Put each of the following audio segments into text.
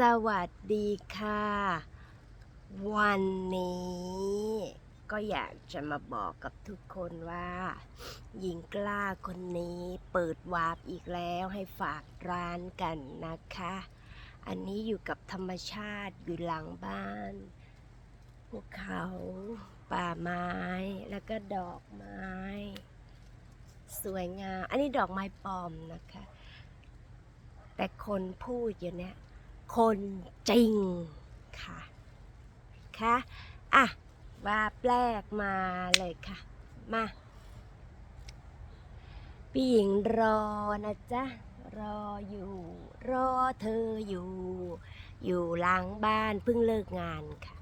สวัสดีค่ะ วันนี้ก็อยากจะมาบอกกับทุกคนว่า หญิงกล้าคนนี้เปิดวาร์ปอีกแล้วให้ฝากร้านกันนะคะ อันนี้อยู่กับธรรมชาติอยู่หลังบ้านภูเขา ป่าไม้ แล้วก็ดอกไม้ สวยงาม อันนี้ดอกไม้ปลอมนะคะ แต่คนพูดอยู่เนี่ย คนจริงค่ะค่ะอะว่าแปลกมาเลยค่ะ มาพี่หญิงรอนะจ๊ะ รออยู่ รอเธออยู่ อยู่หล้างบ้านเพิ่งเลิกงานค่ะ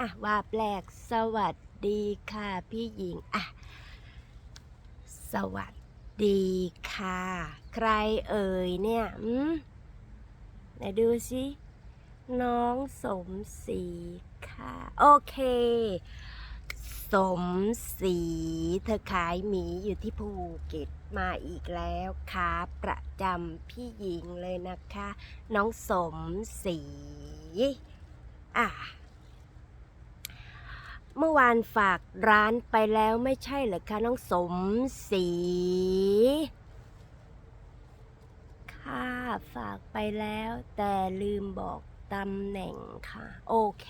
อะว่าแปลกสวัสดีค่ะ พี่หญิง อะ สวัสดีค่ะ ใครเอ่ยเนี่ย อืม ไหนดูสิน้องสมศรีค่ะ โอเค สมศรีเธอขายหมีอยู่ที่ภูเก็ตมาอีกแล้วค่ะประจำพี่หญิงเลยนะคะ น้องสมศรีอะเมื่อวานฝากร้านไปแล้วไม่ใช่เหรอคะน้องสมศรี ฝากไปแล้ว แต่ลืมบอกตำแหน่งค่ะ โอเค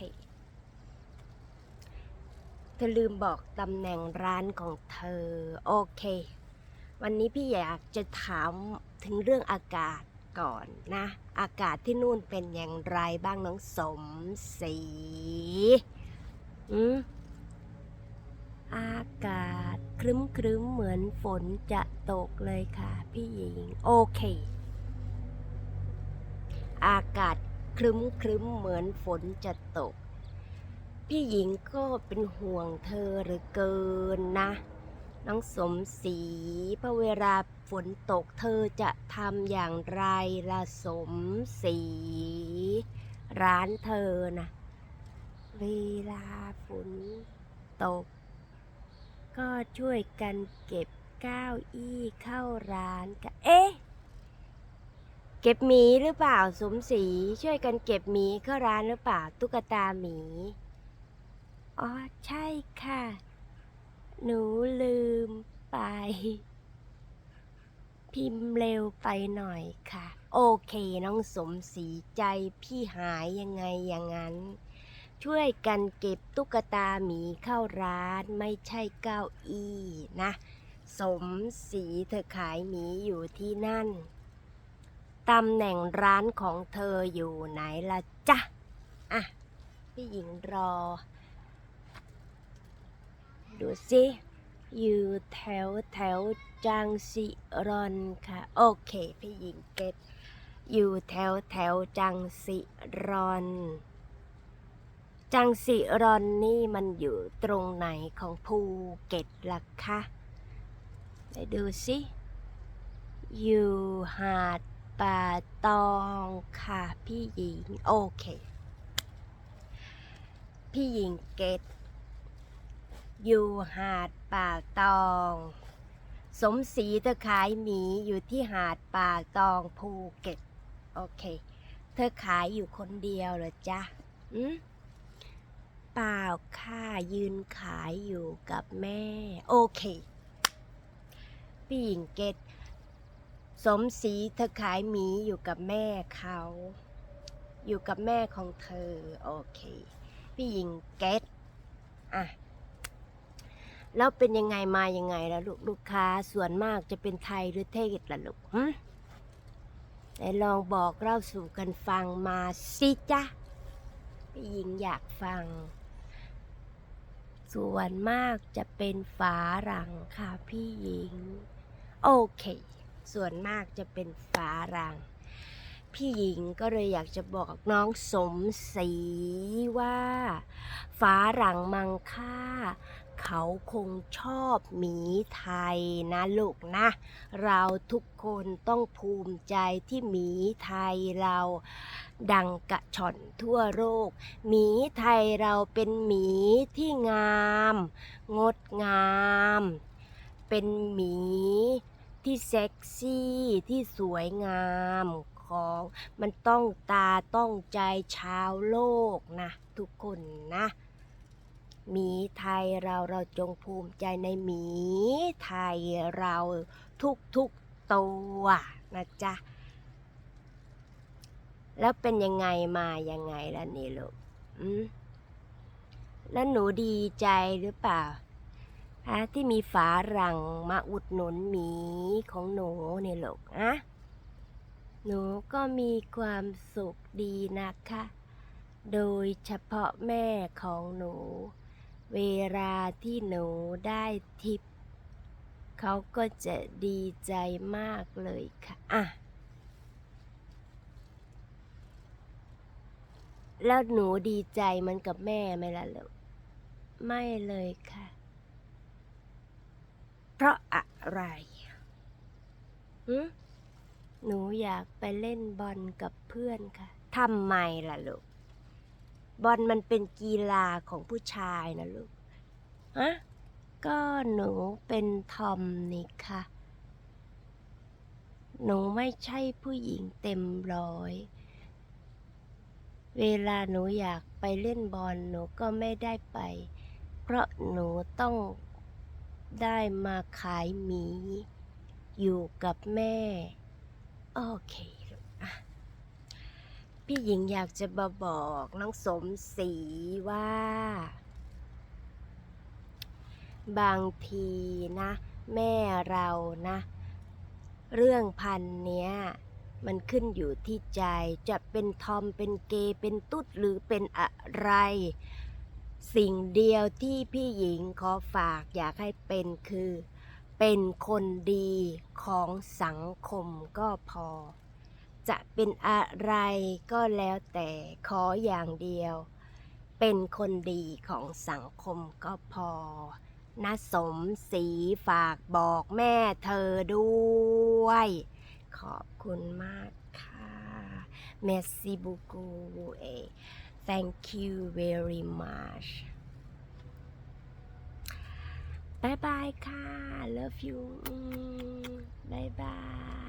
เธอลืมบอกตำแหน่งร้านของเธอ โอเค วันนี้พี่อยากจะถามถึงเรื่องอากาศก่อนนะ อากาศที่นู่นเป็นอย่างไรบ้างน้องสมศรีอืมอากาศครึ้มครึ้มๆเหมือนฝนจะตกเลยค่ะ พี่หญิง โอเค อากาศครึ้มครึ้มเหมือนฝนจะตก พี่หญิงก็เป็นห่วงเธอเหรือเกินนะน้องสมศรีพราะเวลาฝนตกเธอจะทำอย่างไรละสมศรีร้านเธอนะเวลาฝนตก ก็ช่วยกันเก็บก้าวอี้เข้าร้านกันเอ๊ะ เก็บหมีหรือเปล่าสมศรีช่วยกันเก็บหมีเข้าร้านหรือเปล่าตุ๊กตาหมี อ๋อ ใช่ค่ะ หนูลืมไป พิมพ์เร็วไปหน่อยค่ะ โอเคน้องสมศรีใจพี่หายยังไงอย่างนั้น ช่วยกันเก็บตุ๊กตาหมีเข้าร้านไม่ใช่เก้าอี้นะ สมศรีเธอขายหมีอยู่ที่นั่น ตำแหน่งร้านของเธออยู่ไหนละจ๊ะ อะ พี่หญิงรอ ดูสิ อยู่แถวแถวจังสิรอนค่ะ โอเค พี่หญิงเก็ตอยู่แถวแถวจังสิรอน จังสิรอนนี่มันอยู่ตรงไหนของภูเก็ตล่ะคะ ไปดูสิ อยู่หาด ป่าตองค่ะพี่หญิง โอเค พี่หญิงเกตอยู่หาดป่าตอง สมศรีเธอขายหมีอยู่ที่หาดป่าตองภูเก็ต โอเค เธอขายอยู่คนเดียวเหรอจ๊ะอืมเปล่าค่ะยืนขายอยู่กับแม่ โอเค พี่หญิงเกต สมศรีเธอขายหมีอยู่กับแม่เขา อยู่กับแม่ของเธอ โอเค พี่หญิงเกตอะแล้วเป็นยังไงมายังไงล่ะลูกลูกค้าส่วนมากจะเป็นไทยหรือเทศล่ะลูกหึไหนลองบอกเล่าสู่กันฟังมาสิจ๊ะพี่หญิงอยากฟัง ส่วนมากจะเป็นฝาหลังค่ะพี่หญิง โอเค ส่วนมากจะเป็นฝารัง พี่หญิงก็เลยอยากจะบอกน้องสมศรีว่าฝาหลังมังค่า เขาคงชอบหมีไทยนะลูกนะ เราทุกคนต้องภูมิใจที่หมีไทยเราดังกระชอนทั่วโลกหมีไทยเราเป็นหมีที่งาม งดงาม เป็นหมี ที่เซ็กซี่ที่สวยงามของมันต้องตาต้องใจชาวโลกนะ ทุกคนนะหมีไทยเราเราจงภูมิใจในหมีไทยเราทุกทุกตัวนะจ๊ะ แล้วเป็นยังไงมายังไงล่ะนี่ลูกแล้วหนูดีใจหรือเปล่าะที่มีฝารังมาอุดหนุนหมีของหนูเนี่ยลูกอะหนูก็มีความสุขดีนะคะ โดยเฉพาะแม่ของหนู เวลาที่หนูได้ทิป เขาก็จะดีใจมากเลยค่ะ อะ แล้วหนูดีใจมันกับแม่ไหมล่ะลูกไม่เลยค่ะ เพราะอะไรหึหนูอยากไปเล่นบอลกับเพื่อนค่ะทำไมล่ะลูก บอลมันเป็นกีฬาของผู้ชายนะลูกฮะก็หนูเป็นทอมนี่ค่ะ หนูไม่ใช่ผู้หญิงเต็มร้อย เวลาหนูอยากไปเล่นบอลหนูก็ไม่ได้ไป เพราะหนูต้อง ได้มาขายหมี อยู่กับแม่ โอเคลูกอะพี่หญิงอยากจะมาบอกน้องสมศรีว่า บางทีนะ แม่เรานะ เรื่องพันเนี้ยมันขึ้นอยู่ที่ใจจะเป็นทอมเป็นเกย์เป็นตุ๊ดหรือเป็นอะไร สิ่งเดียวที่พี่หญิงขอฝากอยากให้เป็นคือ เป็นคนดีของสังคมก็พอ จะเป็นอะไรก็แล้วแต่ขออย่างเดียว เป็นคนดีของสังคมก็พอนะสมศรีฝากบอกแม่เธอด้วย ขอบคุณมากค่ะ Merci beaucoup et thank you very much บายบายค่ะ love you บายบาย